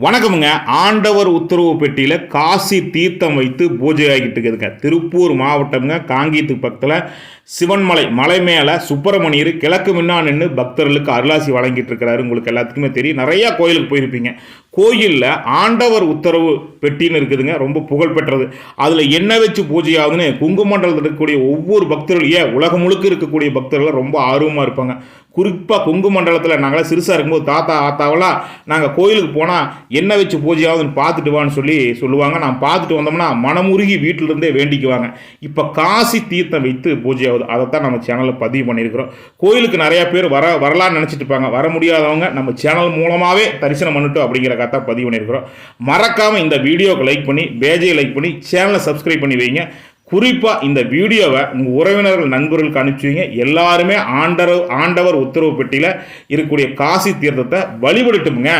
வணக்கமுங்க. ஆண்டவர் உத்தரவு பெட்டியில் காசி தீர்த்தம் வைத்து பூஜை ஆகிட்டு இருக்குதுங்க. திருப்பூர் மாவட்டம்ங்க. காங்கீத்து பக்கத்தில் சிவன்மலை மலை மேலே சுப்பிரமணியர் கிழக்கு முன்னா நின்று பக்தர்களுக்கு அருளாசி வழங்கிட்டு இருக்கிறாரு. உங்களுக்கு எல்லாத்துக்குமே தெரியும். நிறையா கோயிலுக்கு போயிருப்பீங்க. கோயிலில் ஆண்டவர் உத்தரவு பெட்டின்னு இருக்குதுங்க ரொம்ப புகழ்பெற்றது அதில் என்ன வச்சு பூஜை ஆகுதுன்னு குங்குமண்டலத்தில் இருக்கக்கூடிய ஒவ்வொரு பக்தர்கள் ஏன் உலகம் முழுக்க இருக்கக்கூடிய பக்தர்கள் ரொம்ப ஆர்வமாக இருப்பாங்க. குறிப்பாக கொங்கு மண்டலத்தில் நாங்களாம் சிறுசாக இருக்கும்போது தாத்தா ஆத்தாவெல்லாம் நாங்கள் கோயிலுக்கு போனால் என்ன வச்சு பூஜை ஆகுதுன்னு பார்த்துட்டு வான்னு சொல்லி சொல்லுவாங்க. நான் பார்த்துட்டு வந்தோம்னா மனமுருகி வீட்டிலிருந்தே வேண்டிக்குவாங்க. இப்போ காசி தீர்த்தம் வைத்து பூஜை ஆகுது அதைத்தான் நம்ம சேனலில் பதிவு பண்ணியிருக்கிறோம். கோயிலுக்கு நிறையா பேர் வர வரலான்னு நினச்சிட்டு இருப்பாங்க. வர முடியாதவங்க நம்ம சேனல் மூலமாகவே தரிசனம் பண்ணிட்டோம் அப்படிங்கிற கதை பதிவு பண்ணியிருக்கிறோம். மறக்காமல் இந்த வீடியோவுக்கு லைக் பண்ணி பேஜை லைக் பண்ணி சேனலை சப்ஸ்கிரைப் பண்ணி வைங்க. குறிப்பாக இந்த வீடியோவை உங்கள் உறவினர்கள் நண்பர்களுக்கு அனுப்பிச்சி வைங்க. எல்லாருமே ஆண்டவர் ஆண்டவர் உத்தரவு பெட்டியில் இருக்கக்கூடிய காசி தீர்த்தத்தை வழிபடுட்டுமுங்க.